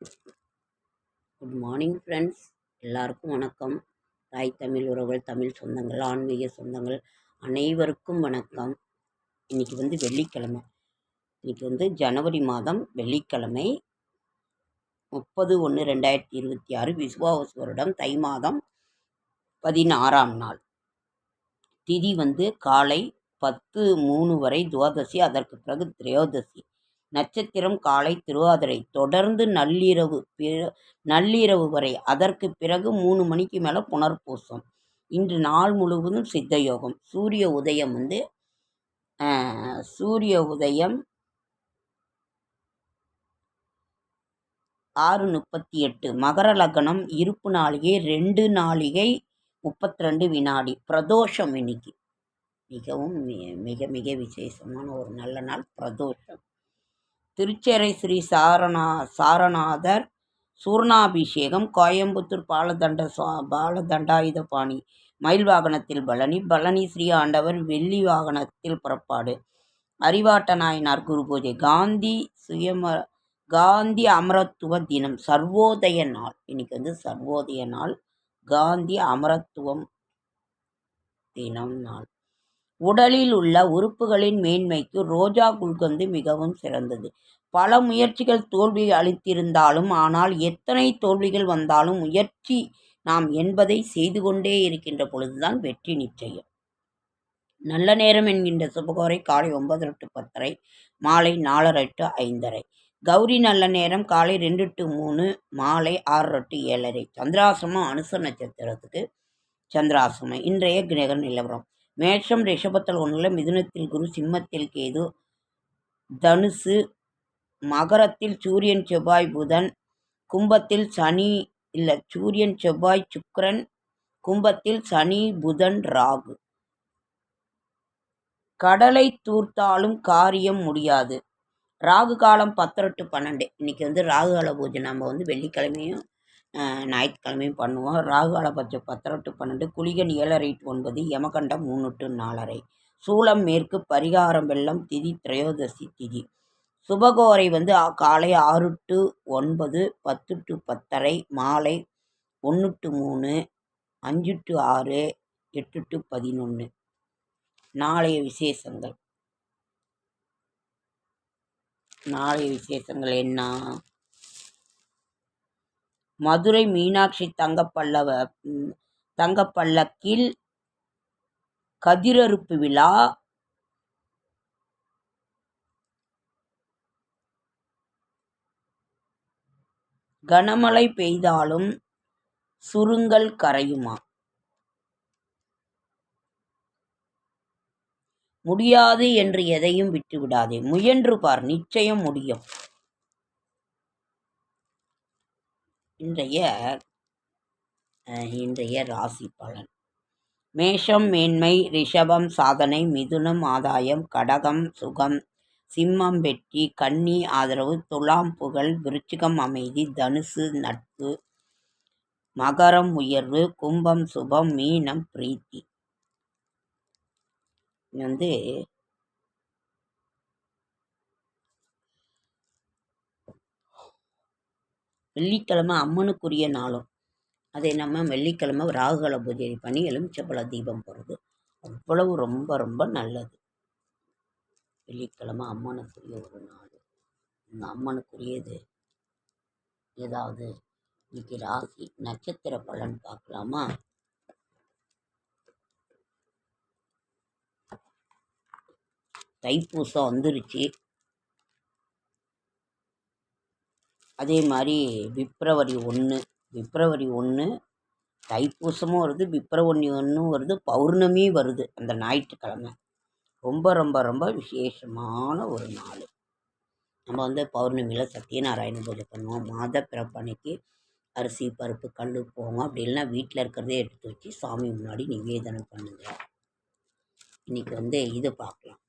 Good morning friends எல்லாருக்கும் வணக்கம். தாய் தமிழ் உறவுகள் தமிழ் சொந்தங்கள் ஆன்மீக சொந்தங்கள் அனைவருக்கும் வணக்கம். இன்றைக்கி வந்து வெள்ளிக்கிழமை. இன்றைக்கி வந்து ஜனவரி மாதம் வெள்ளிக்கிழமை முப்பது ஒன்று ரெண்டாயிரத்தி இருபத்தி ஆறு விஸ்வாவஸ் வருடம் தை மாதம் பதினாறாம் நாள். திதி வந்து காலை பத்து மூணு வரை துவாதசி அதற்கு பிறகு திரையோதசி. நட்சத்திரம் காலை திருவாதிரை. தொடர்ந்து நள்ளிரவு பிற- நள்ளிரவு வரை. அதற்கு பிறகு மூணு மணிக்கு மேலே புனர்பூசம். இன்று நாள் முழுவதும் சித்த யோகம் சூரிய உதயம் வந்து சூரிய உதயம் ஆறு முப்பத்தி எட்டு மகர லக்னம் இருப்பு நாளிகை ரெண்டு நாளிகை முப்பத்தி ரெண்டு வினாடி. பிரதோஷம் இன்னைக்கு. மிகவும் மிக மிக விசேஷமான ஒரு நல்ல நாள் பிரதோஷம். திருச்சேரை ஸ்ரீ சாரணா சாரநாதர் சூர்ணாபிஷேகம் கோயம்புத்தூர் பாலதண்ட சுவா பாலதண்டாயுதபாணி மயில் வாகனத்தில் பழனி பழனி ஸ்ரீ ஆண்டவர் வெள்ளி வாகனத்தில் புறப்பாடு. அறிவாட்ட நாயனார் குரு பூஜை. காந்தி சுயம காந்தி அமரத்துவ தினம் சர்வோதய நாள். இன்னைக்கு வந்து சர்வோதய நாள். காந்தி அமரத்துவம் தினம் நாள். உடலில் உள்ள உறுப்புகளின் மேன்மைக்கு ரோஜா குல்கந்து மிகவும் சிறந்தது. பல முயற்சிகள் தோல்வி அளித்திருந்தாலும் ஆனால் எத்தனை தோல்விகள் வந்தாலும் முயற்சி நாம் என்பதை செய்து கொண்டே இருக்கின்ற பொழுதுதான் வெற்றி நிச்சயம். நல்ல நேரம் என்கின்ற சுபகோரை காலை ஒன்பது டு பத்தரை மாலை நாலரை டு ஐந்தரை. கௌரி நல்ல நேரம் காலை ரெண்டு டு மூணு மாலை ஆறு டு ஏழரை. சந்திராசிரமம் அனுச நட்சத்திரத்துக்கு சந்திராசிரமம். இன்றைய கிரக நிலவரம். மேஷம் ரிஷபத்தில் ஒன்றில் மிதுனத்தில் குரு சிம்மத்தில் கேது தனுசு மகரத்தில் சூரியன் செவ்வாய் புதன் கும்பத்தில் சனி இல்லை சூரியன் செவ்வாய் சுக்கரன் கும்பத்தில் சனி புதன் ராகு. கடலை தூர்த்தாலும் காரியம் முடியாது. ராகு காலம் பத்தரை பன்னெண்டு. இன்னைக்கு வந்து ராகு கால பூஜை. நம்ம வந்து வெள்ளிக்கிழமையும் ஞாயிற்றுக்கிழமையும் பண்ணுவோம். ராகுகால பட்சம் பத்தரை டு பன்னெண்டு குளிகன் ஏழரை டு ஒன்பது யமகண்டம் மூணு டு நாலரை. சூளம் மேற்கு பரிகாரம் வெள்ளம் திதி திரையோதசி திதி. சுபகோரை வந்து காலை ஆறு டு ஒன்பது பத்து டு பத்தரை மாலை ஒன்று டு மூணு அஞ்சு டு ஆறு எட்டு டு பதினொன்று நாளைய விசேஷங்கள். நாளைய விசேஷங்கள் என்ன? மதுரை மீனாட்சி தங்கப்பல்லவ தங்கப்பல்லக்கில் கதிரறுப்பு விழா. கனமழை பெய்தாலும் சுருங்கல் கரையுமா? முடியாது என்று எதையும் விட்டுவிடாதே. முயன்று பார் நிச்சயம் முடியும். இன்றைய இன்றைய ராசி பலன். மேஷம் மேன்மை ரிஷபம் சாதனை மிதுனம் ஆதாயம் கடகம் சுகம் சிம்மம் வெற்றி கன்னி ஆதரவு துலாம் புகழ் விருச்சிகம் அமைதி தனுசு நட்பு மகரம் உயர்வு கும்பம் சுபம் மீனம் பிரீத்தி. வந்து வெள்ளிக்கிழமை அம்மனுக்குரிய நாளும். அதை நம்ம வெள்ளிக்கிழமை ராகுகால பூஜை பண்ணி எலுமிச்சப்பழ தீபம் போடுறது. அவ்வளவு ரொம்ப ரொம்ப நல்லது. வெள்ளிக்கிழமை அம்மனுக்குரிய ஒரு நாள். இந்த அம்மனுக்குரியது ஏதாவது இன்னைக்கு ராசி நட்சத்திர பலன் பார்க்கலாமா? தைப்பூசம் வந்துருச்சு. அதே மாதிரி பிப்ரவரி ஒன்று பிப்ரவரி ஒன்று தைப்பூசமும் வருது பிப்ரவரி ஒன்றும் வருது பௌர்ணமி வருது அந்த ஞாயிற்றுக்கிழமை. ரொம்ப ரொம்ப ரொம்ப விசேஷமான ஒரு நாள். நம்ம வந்து பௌர்ணமியில் சத்யநாராயண பூஜை பண்ணுவோம். மாத பிறப்பன்னைக்கு அரிசி பருப்பு கல் போவோம். அப்படி இல்லைன்னா வீட்டில் இருக்கிறதே எடுத்து வச்சு சாமி முன்னாடி நிவேதனம் பண்ணுங்க. இன்றைக்கி வந்து இது பார்க்கலாம்.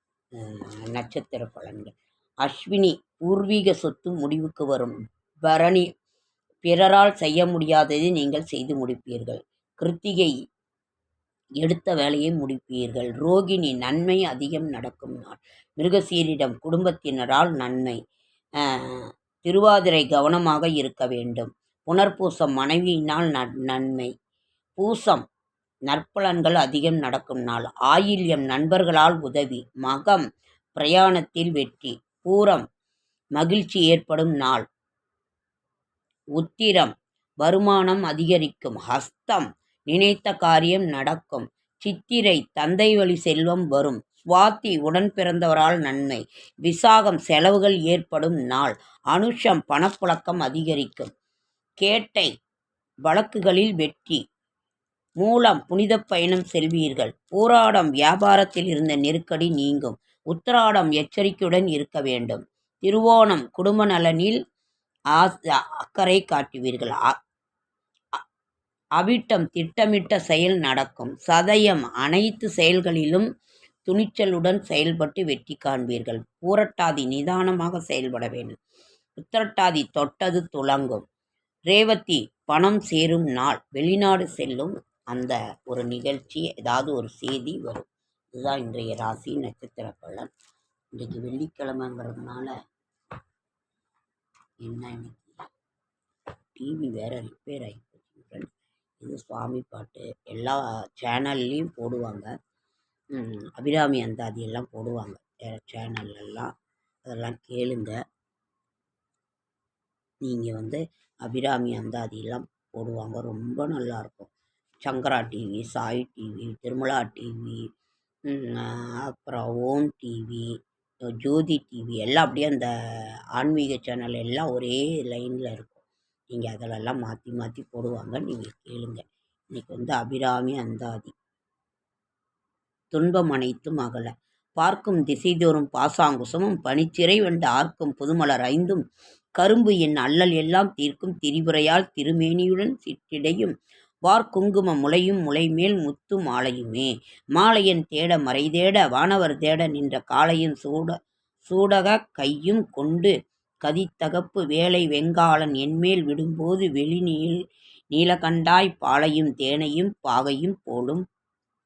நட்சத்திர பலன்கள். அஸ்வினி பூர்வீக சொத்து முடிவுக்கு வரும். பரணி பிறரால் செய்ய முடியாததை நீங்கள் செய்து முடிப்பீர்கள். கிருத்திகை எடுத்த வேலையை முடிப்பீர்கள். ரோகிணி நன்மை அதிகம் நடக்கும் நாள். மிருகசீரிடம் குடும்பத்தினரால் நன்மை. திருவாதிரை கவனமாக இருக்க வேண்டும். புனர்பூசம் மனைவியினால் நன்- நன்மை. பூசம் நற்பலன்கள் அதிகம் நடக்கும் நாள். ஆயில்யம் நண்பர்களால் உதவி. மகம் பிரயாணத்தில் வெற்றி. பூரம் மகிழ்ச்சி ஏற்படும் நாள். உத்திரம். வருமானம் அதிகரிக்கும். ஹஸ்தம் நினைத்த காரியம் நடக்கும். சித்திரை தந்தை வழி செல்வம் வரும். சுவாத்தி உடன் பிறந்தவரால் நன்மை. விசாகம் செலவுகள் ஏற்படும் நாள். அனுஷம் பணப்புழக்கம் அதிகரிக்கும். கேட்டை வழக்குகளில் வெற்றி. மூலம் புனித பயணம் செல்வீர்கள். பூராடம் வியாபாரத்தில் இருந்த நெருக்கடி நீங்கும். உத்தராடம் எச்சரிக்கையுடன் இருக்க வேண்டும். திருவோணம் குடும்ப நலனில் அக்கறை காட்டுவீர்கள். அ- அவிட்டம் திட்டமிட்ட செயல் நடக்கும். சதயம் அனைத்து செயல்களிலும் துணிச்சலுடன் செயல்பட்டு வெற்றி காண்பீர்கள். பூரட்டாதி நிதானமாக செயல்பட வேண்டும். உத்திரட்டாதி தொட்டது துலங்கும் ரேவதி பணம் சேரும் நாள். வெளிநாடு செல்லும் அந்த ஒரு நிகழ்ச்சி ஏதாவது ஒரு செய்தி வரும். இதுதான் இன்றைய ராசி நட்சத்திர பலன் இன்றைக்கு வெள்ளிக்கிழமைங்கிறதுனால என்ன இன்னைக்கு டிவி வேற ரிப்பேர் ஆகிப்போச்சு ஃப்ரெண்ட்ஸ் இது சுவாமி பாட்டு. எல்லா சேனல்லையும் போடுவாங்க. அபிராமி அந்தாதி எல்லாம் போடுவாங்க. வேறு சேனல்லலாம் அதெல்லாம் கேளுங்க. நீங்கள் வந்து அபிராமி அந்தாதியெல்லாம் போடுவாங்க. ரொம்ப நல்லாயிருக்கும் Shankara TV Sai TV Tirumala TV அப்புறம் ஓம் டிவி ஜோதி டிவி எல்லாம் அப்படியே அந்த ஆன்மீக சேனல் எல்லாம் ஒரே லைனில் இருக்கும். நீங்கள் அதிலெல்லாம் மாற்றி மாற்றி போடுவாங்க. நீங்கள் கேளுங்க. இன்றைக்கி வந்து அபிராமி அந்தாதி. துன்பம் அனைத்தும் அகல. பார்க்கும் திசைதோறும் பாசாங்குசமும் பனிச்சிறை வந்து ஆர்க்கும் புதுமலர் ஐந்தும் கரும்பு என் அல்லல் எல்லாம் தீர்க்கும் திரிபுரையால் திருமேனியுடன் சிற்றிடையும் வார்க்குங்கும முளையும் முளைமேல் முத்து மாலையுமே. மாலையன் தேட மறைதேட வானவர் தேட நின்ற காளையும் சூட சூடக கையும் கொண்டு கதித்தகப்பு வேலை வெங்காளன் என்மேல் விடும்போது வெளிநீல் நீலகண்டாய் பாலையும் தேனையும் பாகையும் போலும்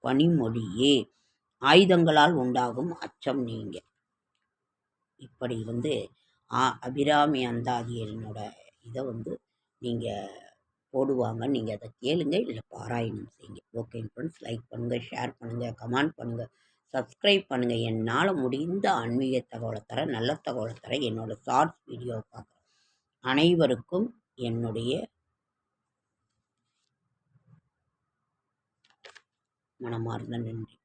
பனிமொழியே. ஆயுதங்களால் உண்டாகும் அச்சம் நீங்க. இப்படி வந்து அபிராமி அந்தாதியனோட இதை வந்து நீங்கள் போடுவாங்க. நீங்கள் அதை கேளுங்க இல்லை பாராயணம் செய்யுங்க. ஓகே ஃப்ரெண்ட்ஸ் லைக் பண்ணுங்கள் ஷேர் பண்ணுங்கள் கமெண்ட் பண்ணுங்கள் சப்ஸ்கிரைப் பண்ணுங்கள் என்னால் முடிந்த ஆன்மீக தகவலை தர நல்ல தகவலை தர என்னோடய ஷார்ட்ஸ் வீடியோவை பார்க்குற அனைவருக்கும் என்னுடைய மனமார்ந்த நன்றி.